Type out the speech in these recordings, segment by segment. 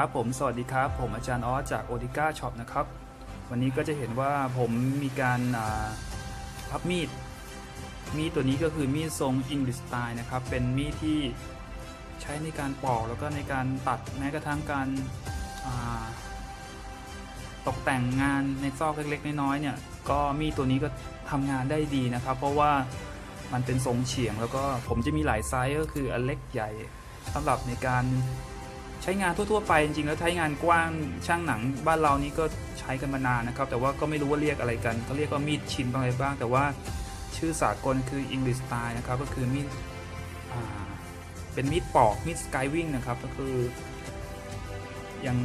ครับผมสวัสดีครับ ผมอาจารย์ออสจากโอติก้าช็อปนะครับ วันนี้ก็จะเห็นว่าผมมีการาพับมีด มีดตัวนี้ก็คือมีดทรง English Style นะครับ เป็นมีดที่ใช้ในการปอกแล้วก็ในการตัดแม้กระทั่งการาตกแต่งงานในซอกเล็กๆ น้อยๆเนี่ย ก็มีดตัวนี้ก็ทำงานได้ดีนะครับ เพราะว่ามันเป็นทรงเฉียงแล้วก็ผมจะมีหลายไซส์ก็คืออันเล็กใหญ่สำหรับในการ ใช้งานทั่วๆไปจริงๆแล้วใช้งานกว้างช่างหนังบ้านเรานี่ก็ใช้กันมานานนะครับ แต่ว่าก็ไม่รู้ว่าเรียกอะไรกันเขาเรียกว่ามีดชินบางอะไรบ้าง แต่ว่าชื่อสากลคือ English Style นะครับก็คือมีดเป็นมีดปอกมีดสกายวิ่งนะครับก็คืออย่าง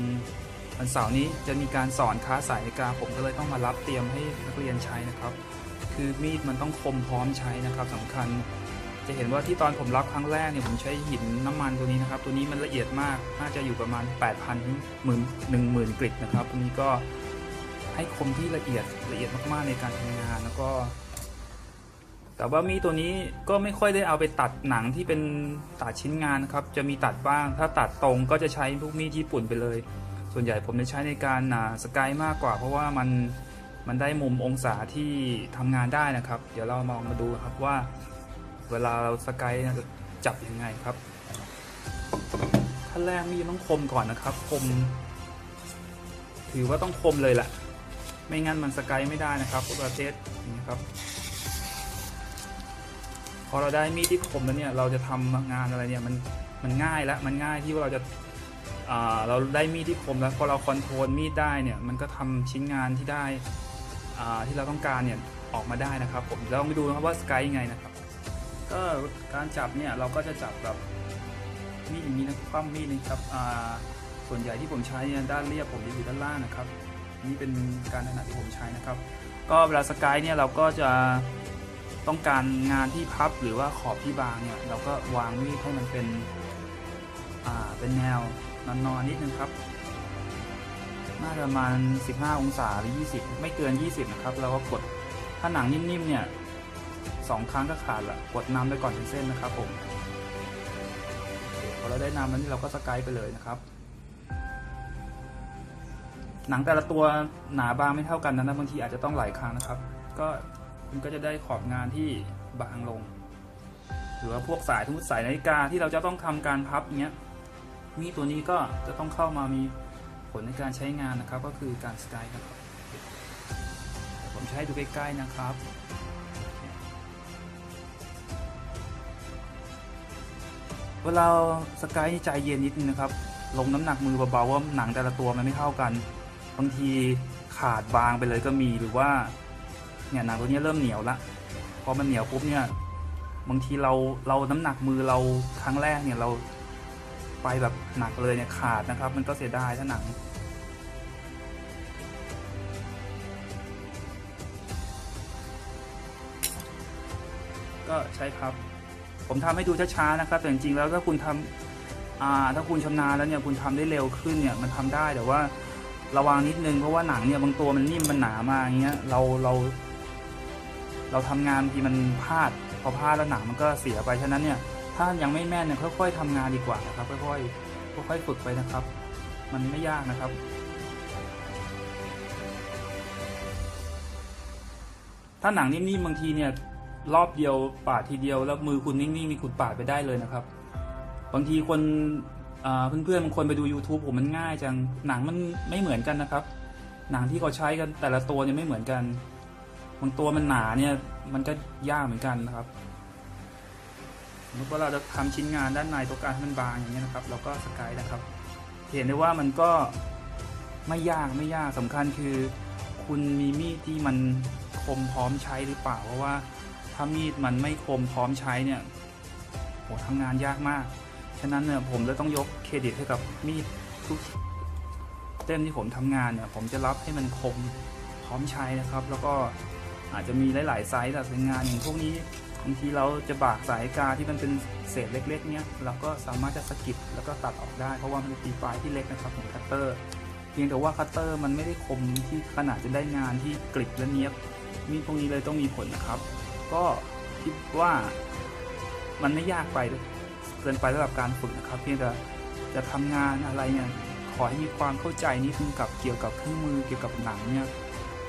วันเสาร์นี้จะมีการสอนค้าสายนาฬิกาผมก็เลยต้องมารับเตรียมให้นักเรียนใช้นะครับ คือมีดมันต้องคมพร้อมใช้นะครับสำคัญ จะเห็นว่าที่ตอนผมรับครั้งแรกเนี่ยผมใช้หินน้ำมันตัวนี้นะครับ ตัวนี้มันละเอียดมากน่าจะอยู่ประมาณ 8,000ถึงหมื่นหนึ่งหมื่นกริดนะครับตัวนี้ก็ให้คมที่ละเอียดละเอียดมากๆในการทำงานแล้วก็ แต่ว่ามีตัวนี้ก็ไม่ค่อยได้เอาไปตัดหนังที่เป็นตัดชิ้นงานนะครับ จะมีตัดบ้าง ถ้าตัดตรงก็จะใช้พวกมีดญี่ปุ่นไปเลย ส่วนใหญ่ผมจะใช้ในการสกายมากกว่า เพราะว่ามันมันได้มุมองศาที่ทำงานได้นะครับ เดี๋ยวเรามองมาดูครับว่า เวลาเราสกายเนี่ยจะจับยังไงครับขั้นแรกมีดต้องคมก่อนนะครับ คม ถือว่าต้องคมเลยแหละไม่งั้นมันสกายไม่ได้นะครับพวกเราเทสอย่างนี้ครับ พอเราได้มีดที่คมแล้วเนี่ยเราจะทำงานอะไรเนี่ยมันมันง่ายแล้วมันง่ายที่ว่าเราจะาเราได้มีดที่คมแล้วพอเราคอนโทรลมีดได้เนี่ยมันก็ทำชิ้นงานที่ได้ที่เราต้องการเนี่ยออกมาได้นะครับ ผมเราลองไปดูนะครับว่าสกายยังไงนะครับ ก็การจับเนี่ยเราก็จะจับแบบมีดอย่างนี้นะคว่ำมีดนะครับอ่าส่วนใหญ่ที่ผมใช้เนี่ยด้านเรียบผมจะอยู่ด้านล่างนะครับนี่เป็นการถนัดที่ผมใช้นะครับ ก็เวลาสกายเนี่ยเราก็จะต้องการงานที่พับหรือว่าขอบที่บางเนี่ยเราก็วางมีดให้มันเป็นอ่าเป็นแนวนอนๆนิดนึงครับน่าจะประมาณ 15 องศาหรือ 20 ไม่เกิน 20 นะครับแล้วก็กดถ้าหนังนิ่มๆเนี่ย สองครั้งก็ขาดละกดน้ำไปก่อนเป็นเส้นนะครับผมพอเราได้น้ำแล้วนี่เราก็สกายไปเลยนะครับ หนังแต่ละตัวหนาบางไม่เท่ากันนะบางทีอาจจะต้องหลายครั้งนะครับ ก็มันก็จะได้ขอบงานที่บางลง หรือว่าพวกสายทุกสายนาฬิกาที่เราจะต้องทำการพับอย่างเงี้ยมีตัวนี้ก็จะต้องเข้ามามีผลในการใช้งานนะครับ ก็คือการสกายครับผมใช้ดูใกล้ๆนะครับ เวลาสกายใจเย็นนิดนึงนะครับ ลงน้ำหนักมือเบาๆว่าหนังแต่ละตัวมันไม่เท่ากัน บางทีขาดบางไปเลยก็มีหรือว่าเนี่ยหนังตัวนี้เริ่มเหนียวละพอมันเหนียวปุ๊บเนี่ยบางทีเราเราน้ำหนักมือเราครั้งแรกเนี่ยเราไปแบบหนักเลยเนี่ยขาดนะครับ มันก็เสียดายถ้าหนังก็ใช้ครับ ผมทำให้ดูช้าๆนะครับแต่จริงๆแล้วถ้าคุณทำถ้าคุณชำนาญแล้วเนี่ยคุณทำได้เร็วขึ้นเนี่ยมันทำได้แต่ว่าระวังนิดนึงเพราะว่าหนังเนี่ยบางตัวมันนิ่มมันหนามาอย่างเงี้ยเราเรา เราทำงานบางทีมันพลาดพอพลาดแล้วหนังมันก็เสียไปฉะนั้นเนี่ยถ้ายังไม่แม่นเนี่ยค่อย ๆทำงานดีกว่านะครับค่อยๆค่อยๆฝึกไปนะครับ มันไม่ยากนะครับถ้าหนังนิ่มๆบางทีเนี่ย รอบเดียวปาดทีเดียวแล้วมือคุณนิ่งๆนี่คุณปาดไปได้เลยนะครับ บางทีคนเพื่อนๆบางคนไปดู YouTube ผมมันง่ายจังหนังมันไม่เหมือนกันนะครับ หนังที่เขาใช้กันแต่ละตัวเนี่ยไม่เหมือนกันบางตัวมันหนาเนี่ยมันก็ยากเหมือนกันนะครับสมมติว่าเราจะทำชิ้นงานด้านในตัวการให้มันบางอย่างเงี้ยนะครับ เราก็สกายนะครับ เห็นได้ว่ามันก็ไม่ยากไม่ยากสำคัญคือ คุณมีมีดที่มันคมพร้อมใช้หรือเปล่าเพราะว่า ถ้ามีดมันไม่คมพร้อมใช้เนี่ยโหทำงานยากมาก ฉะนั้นเนี่ยผมเลยต้องยกเครดิตให้กับมีดทุกเล่มที่ผมทำงานเนี่ยผมจะรับให้มันคมพร้อมใช้นะครับ แล้วก็อาจจะมีหลาย ๆ ไซส์แบบเป็นงานอย่างพวกนี้บางทีเราจะบากสายกาที่มันเป็นเศษเล็ก ๆ เนี่ยเราก็สามารถจะสกิดแล้วก็ตัดออกได้เพราะว่ามันมีปลายที่เล็กนะครับของคัตเตอร์เพียงแต่ว่าคัตเตอร์มันไม่ได้คมที่ขนาดจะได้งานที่กริบและเนี้ยบมีดพวกนี้เลยต้องมีผลนะครับ ก็คิดว่ามันไม่ยากไปเกินไปสำหรับการฝึกนะครับ เพียงแต่จะทำงานอะไรเนี่ยขอให้มีความเข้าใจนิดนึงกับเกี่ยวกับเครื่องมือเกี่ยวกับหนังเนี่ย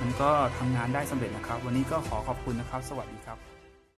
มันก็ทำงานได้สำเร็จนะครับ วันนี้ก็ขอขอบคุณนะครับ สวัสดี